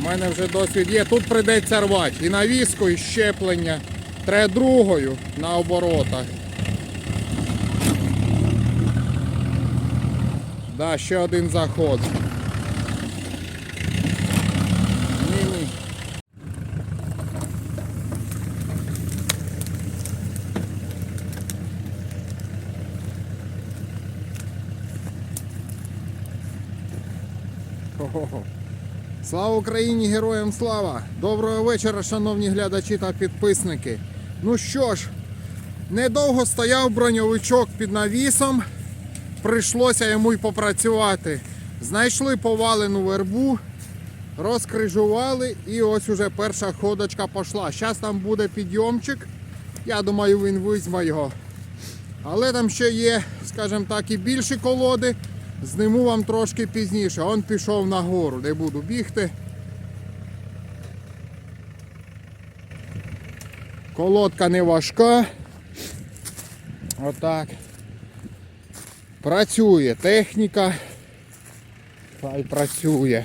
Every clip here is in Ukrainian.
У мене вже досвід є. Тут прийдеться рвати. І навіску, і щеплення. Треба другою на оборотах. Да, ще один заход. Ні-ні. Слава Україні! Героям слава! Доброго вечора, шановні глядачі та підписники. Ну що ж, недовго стояв броньовичок під навісом. Прийшлося йому й попрацювати. Знайшли повалену вербу, розкрижували і ось уже перша ходочка пішла. Зараз там буде підйомчик. Я думаю, він візьме його. Але там ще є, скажімо так, і більші колоди. Зниму вам трошки пізніше. Он пішов нагору, не буду бігти. Колодка не важка. Отак. Працює техніка. Хай працює.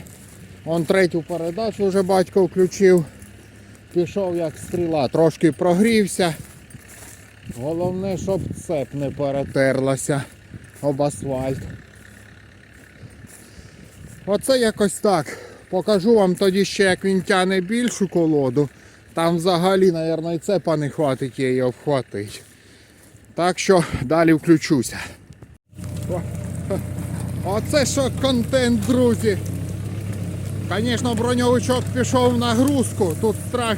Он третю передачу вже батько включив. Пішов як стріла, трошки прогрівся. Головне, щоб цеп не перетерлася об асфальт. Оце якось так. Покажу вам тоді ще, як він тяне більшу колоду. Там взагалі, мабуть, і цепа не хватить її обхватить. Так що далі включуся. Оце що контент, друзі. Звісно, броньовичок пішов в нагрузку. Тут страх.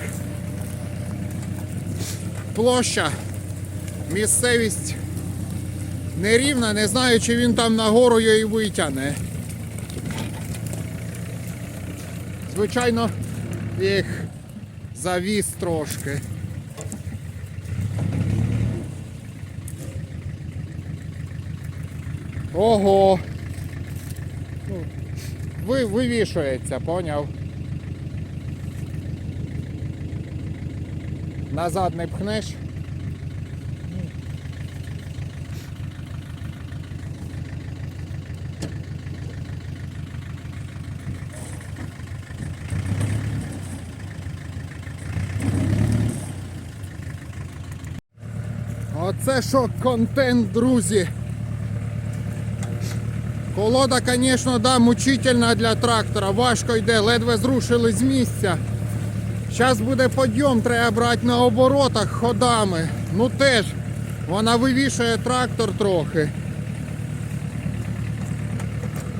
Площа. Місцевість нерівна, не знаю, чи він там нагору її витягне. Звичайно, їх завіз трошки. Ого! Ну, Ви, вивішується, поняв? Назад не пхнеш. Оце що контент, друзі. Колода, звісно, да, мучительна для трактора. Важко йде, ледве зрушили з місця. Зараз буде підйом, треба брати на оборотах ходами. Ну теж, вона вивішує трактор трохи.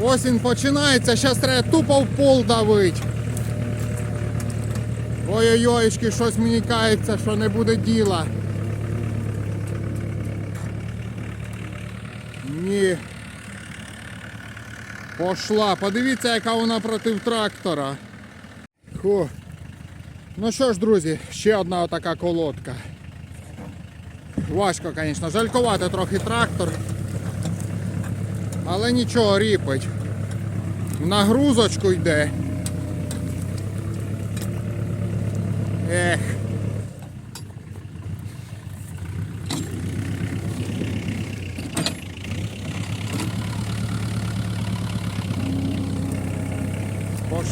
Осінь починається, зараз треба тупо в пол давить. Ой-ой-ой, щось мені кається, що не буде діла. Ні. Пошла. Подивіться, яка вона проти трактора. Фу. Ну що ж, друзі, ще одна отака колодка. Важко, звісно, жалькувати трохи трактор. Але нічого ріпить. В нагрузочку йде. Ех.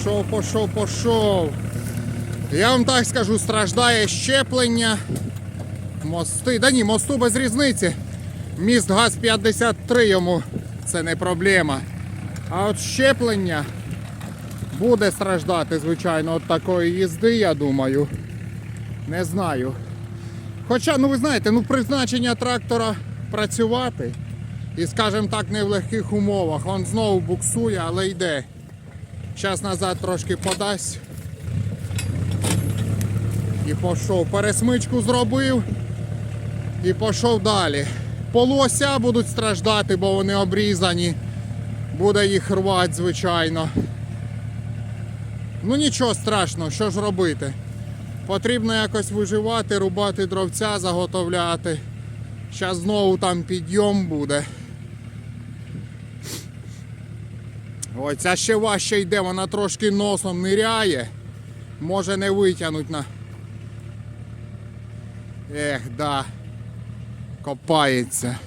Пошов, пошов, пошов. Я вам так скажу, страждає щеплення. Мости. Да ні, мосту без різниці. Міст ГАЗ-53 йому це не проблема. А от щеплення буде страждати, звичайно, від такої їзди, я думаю. Не знаю. Хоча, ну ви знаєте, ну призначення трактора працювати. І, скажімо так, не в легких умовах. Он знову буксує, але йде. Зараз назад трошки подасть. І пішов. Пересмичку зробив і пішов далі. Полося будуть страждати, бо вони обрізані. Буде їх рвати, звичайно. Ну нічого страшного, що ж робити. Потрібно якось виживати, рубати дровця, заготовляти. Зараз знову там підйом буде. Оця ще важче йде, вона трошки носом ниряє. Може не витягнуть на... Ех, да. Копається.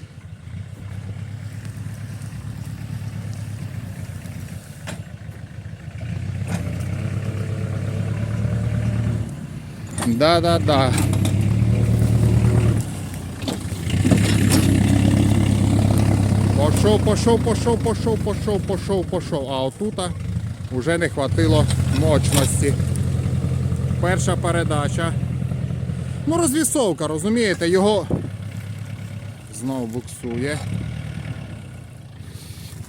Да-да-да. Пошов, пошов, пошов, пошов, пошов, пошов, пошов. А отута вже не хватило мощності. Перша передача. Ну, розвісовка, розумієте, його знову буксує.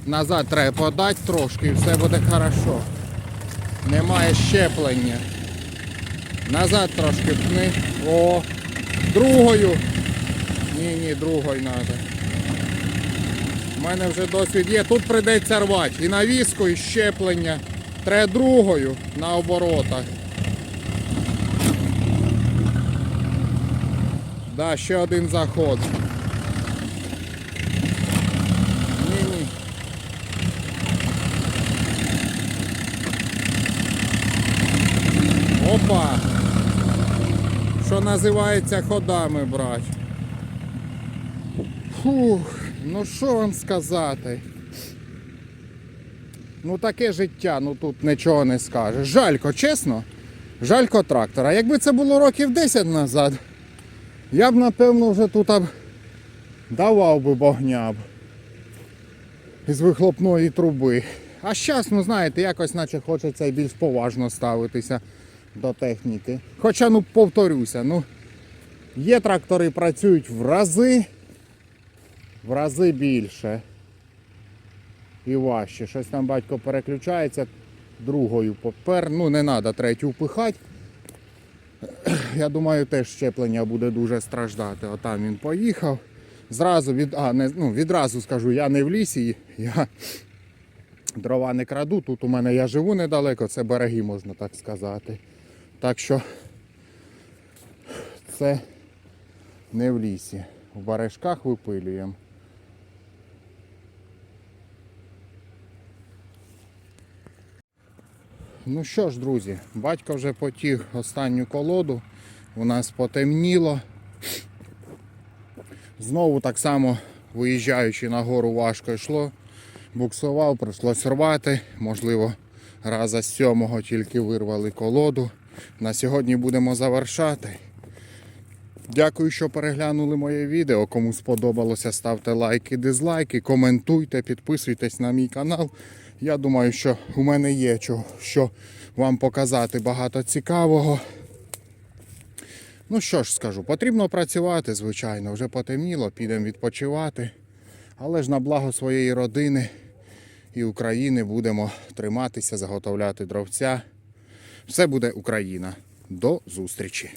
Назад треба подати трошки і все буде хорошо. Немає щеплення. Назад трошки пни. О! Другою. Ні, ні, другою треба. У мене вже досвід є. Тут прийдеться рвати. І навіску, і щеплення. Треба другою на оборотах. Да, ще один заход. Ні. Опа! Що називається ходами брать. Фух, ну що вам сказати? Ну таке життя, ну тут нічого не скажеш. Жалько, чесно, жалько трактора. Якби це було років 10 назад, я б напевно вже тут давав би богня б із вихлопної труби. А зараз, ну знаєте, якось наче хочеться і більш поважно ставитися до техніки. Хоча, ну повторюся, ну є трактори працюють в рази, в рази більше і важче. Щось там батько переключається другою попер. Ну не треба третю впихати. Я думаю, теж щеплення буде дуже страждати. Отам він поїхав. Зразу від, а, не, ну, відразу скажу, я не в лісі, я дрова не краду. Тут у мене я живу недалеко, це береги, можна так сказати. Так що це не в лісі. В бережках випилюємо. Ну що ж, друзі, батько вже потіг останню колоду. У нас потемніло. Знову так само виїжджаючи на гору важко йшло. Буксував, прийшлось рвати. Можливо, раза з сьомого тільки вирвали колоду. На сьогодні будемо завершати. Дякую, що переглянули моє відео. Кому сподобалося, ставте лайки, дизлайки, коментуйте, підписуйтесь на мій канал. Я думаю, що у мене є що вам показати багато цікавого. Ну що ж скажу, потрібно працювати, звичайно, вже потемніло, підемо відпочивати. Але ж на благо своєї родини і України будемо триматися, заготовляти дровця. Все буде Україна. До зустрічі!